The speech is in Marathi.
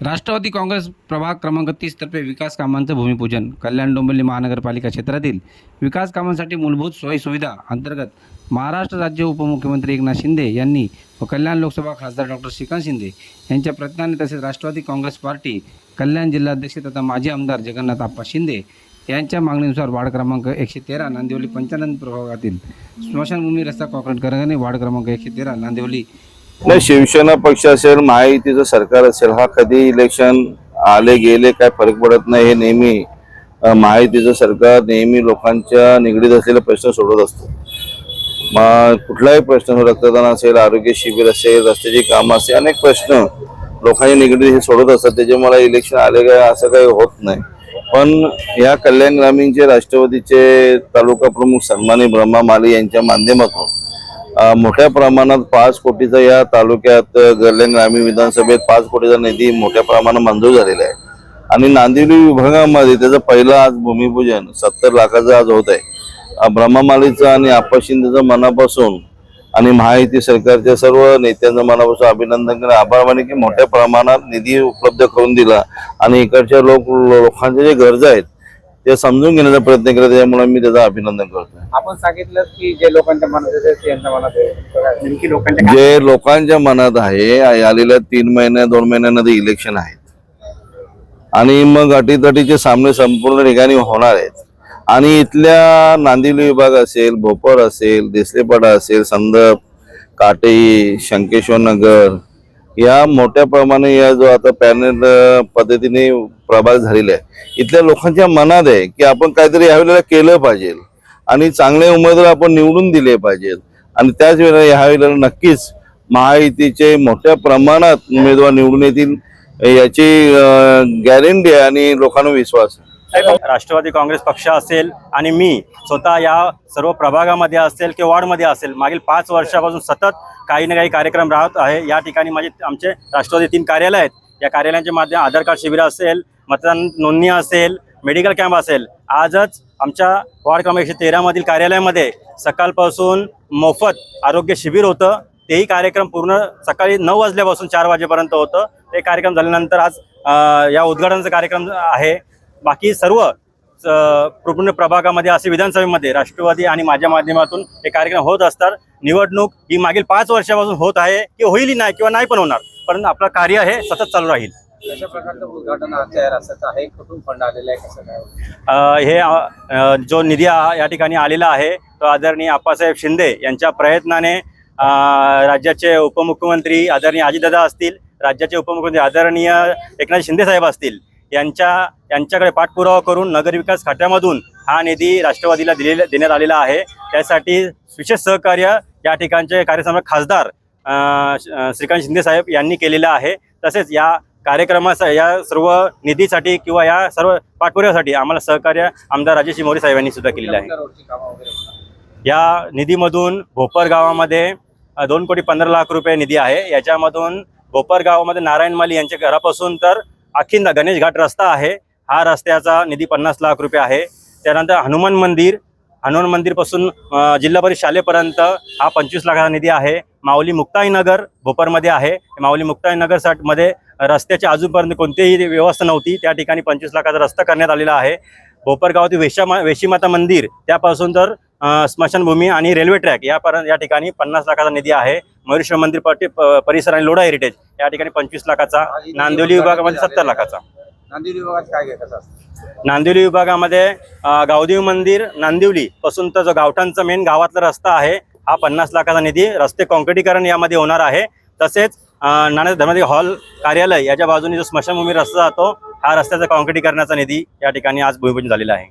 राष्ट्रवादी काँग्रेस प्रभाग क्रमांक तीसतर्फे विकास कामांचं भूमिपूजन. कल्याण डोंबिवली महानगरपालिका क्षेत्रातील विकास कामांसाठी मूलभूत सोयीसुविधा अंतर्गत महाराष्ट्र राज्य उपमुख्यमंत्री एकनाथ शिंदे यांनी व कल्याण लोकसभा खासदार डॉक्टर श्रीकांत शिंदे यांच्या प्रयत्नाने तसेच राष्ट्रवादी काँग्रेस पार्टी कल्याण जिल्हाध्यक्ष तथा माजी आमदार जगन्नाथ आप्पा शिंदे यांच्या मागणीनुसार वार्ड क्रमांक एकशे तेरा नांदिवली पंचानंद प्रभागातील स्मशानभूमी रस्ता कॉन्क्रीट करणे वार्ड क्रमांक एकशे तेरा नांदिवली नाही शिवसेना पक्ष असेल महायुतीचं सरकार असेल हा कधी इलेक्शन आले गेले काय फरक पडत नाही हे नेहमी महायुतीचं सरकार नेहमी लोकांच्या निगडीत असलेले प्रश्न सोडवत असतं. मग कुठलाही प्रश्न रक्तदान असेल आरोग्य शिबिर असेल रस्त्याची कामं असेल अनेक प्रश्न लोकांच्या निगडीत हे सोडत असतात. त्याच्यामुळे इलेक्शन आले काय असं काही होत नाही. पण या कल्याण ग्रामीणचे राष्ट्रवादीचे तालुका प्रमुख सन्मानी ब्रह्मा माली यांच्या माध्यमातून मोठ्या प्रमाणात पाच कोटीचा या तालुक्यात अ, ग्रामीण विधानसभेत पाच कोटीचा निधी मोठ्या प्रमाणात मंजूर झालेला आहे. आणि नांदिवली विभागामध्ये त्याचं पहिलं आज भूमिपूजन सत्तर लाखाचं आज होत आहे. ब्रह्ममालीचं आणि आप्पा शिंदेचं मनापासून आणि महायुती सरकारच्या सर्व नेत्यांचं मनापासून अभिनंदन करणे आभार माने की मोठ्या प्रमाणात निधी उपलब्ध करून दिला. आणि इकडच्या लोक लोकांच्या जे गरजा आहेत ते समजून घेण्याचा प्रयत्न केला त्यामुळे मी त्याचं अभिनंदन करतो आपण सांगितलं की जे लोकांच्या मनात आहे ते त्यांच्या मनात आहे. नेमकी लोकांच्या जे लोकांच्या मनात आहे आलेल्या तीन महिन्या दोन महिन्यामध्ये इलेक्शन आहेत. आणि मग अटीतटीचे सामने संपूर्ण ठिकाणी होणार आहेत. आणि इथल्या नांदिवली विभाग असेल भोपर असेल देसलेपाडा असेल संदप काटेई शंकेश्वर नगर या मोठ्या प्रमाणे या जो आता पॅनल पद्धतीने प्रभाग झालेला आहे इथल्या लोकांच्या मनात आहे की आपण काहीतरी यावेळेला केलं पाहिजे आणि चांगले उमेदवार आपण निवडून दिले पाहिजेत आणि त्याच वेळेला यावेळेला नक्कीच महायुतीचे मोठ्या प्रमाणात उमेदवार निवडून येतील याची गॅरंटी आहे आणि लोकांना विश्वास आहे. राष्ट्रवादी काँग्रेस पक्ष असेल आणि मी स्वतः या सर्व प्रभागामध्ये असेल किंवा वॉर्डमध्ये असेल मागील पाच वर्षापासून सतत काही ना काही कार्यक्रम राहत आहे. या ठिकाणी माझे आमचे राष्ट्रवादी तीन कार्यालय आहेत. या कार्यालयांच्या माध्यम आधार कार्ड शिबिर असेल मतदान नोंदणी असेल मेडिकल कॅम्प असेल. आजच आमच्या वॉर्ड क्रमांक एकशे तेरामधील कार्यालयामध्ये सकाळपासून मोफत आरोग्य शिबिर होतं. तेही कार्यक्रम पूर्ण सकाळी नऊ वाजल्यापासून चार वाजेपर्यंत होतं. ते कार्यक्रम झाल्यानंतर आज या उद्घाटनाचा कार्यक्रम आहे. बाकी सर्व पूर्ण प्रभागामध्ये असे विधानसभेमध्ये राष्ट्रवादी आणि माझ्या माध्यमातून हे कार्यक्रम होत असतात. निवडणूक ही मागील पाच वर्षापासून होत आहे की होईलही नाही किंवा नाही पण होणार. पण आपलं कार्य हे सतत चालू राहील. कशा प्रकारचं उद्घाटन आज या रस्त्याचं आहे? कुठून फंड आलेला आहे कसं काय? अ, हे जो निधी या ठिकाणी आलेला आहे तो आदरणीय आप्पासाहेब शिंदे यांच्या प्रयत्नाने राज्याचे उपमुख्यमंत्री आदरणीय अजितदादा असतील राज्याचे उपमुख्यमंत्री आदरणीय एकनाथ शिंदे साहेब असतील यांच्या यांच्याकडे पाठपुरावा करून नगरविकास खात्यामधून हा निधी राष्ट्रवादीला दिलेला देण्यात आलेला आहे. त्यासाठी विशेष सहकार्य या ठिकाणचे कार्यसम्राट खासदार श- श्रीकांत शिंदे साहेब यांनी केलेलं आहे. तसेच या कार्यक्रमाचा या सर्व निधीसाठी किंवा या सर्व पाठपुराव्यासाठी आम्हाला सहकार्य आमदार राजेश मोरे साहेबांनी सुद्धा केलेलं आहे. या निधीमधून भोपर गावामध्ये दोन कोटी पंधरा लाख रुपये निधी आहे. याच्यामधून भोपर गावामध्ये नारायण माली यांच्या घरापासून तर अखिंद गणेश घाट रस्ता आहे. हा रस्त्याचा निधी पन्नास लाख रुपये आहे. त्यानंतर हनुमान मंदिर हनुमान मंदिरपासून जिल्हा परिषद शालेपर्यंत हा पंचवीस लाखाचा निधी आहे. माऊली मुक्ताईनगर भोपरमध्ये आहे. माऊली मुक्ताईनगरसाठी रस्त्याच्या अजूनपर्यंत कोणतीही व्यवस्था नव्हती. त्या ठिकाणी पंचवीस लाखाचा रस्ता करण्यात आलेला आहे. भोपर गावातील वेशामा वेशीमाता मंदिर त्यापासून तर स्मशानभूमी आणि रेल्वे ट्रॅक यापर्यंत या ठिकाणी पन्नास लाखाचा निधी आहे. मयुरेश्वर मंदिर पट्टी प- परिसर आणि लोढा हेरिटेज या ठिकाणी पंचवीस लाखाचा नांदिवली विभागामध्ये सत्तर लाखाचा. नांदिवली विभागात काय असतं नांदिवली विभागामध्ये गावदेवी मंदिर नांदिवली पासून तर जो गावठाणचा मेन गावातला रस्ता आहे हा पन्नास लाखाचा निधी रस्ते कॉन्क्रिटीकरण यामध्ये होणार आहे. तसेच नाना धर्माधिकारी हॉल कार्यालय याच्या बाजूने जो स्मशानभूमी रस्ता जातो हा रस्त्याचा कॉन्क्रिटीकरणाचा निधी या ठिकाणी आज भूमिपूजन झालेला आहे.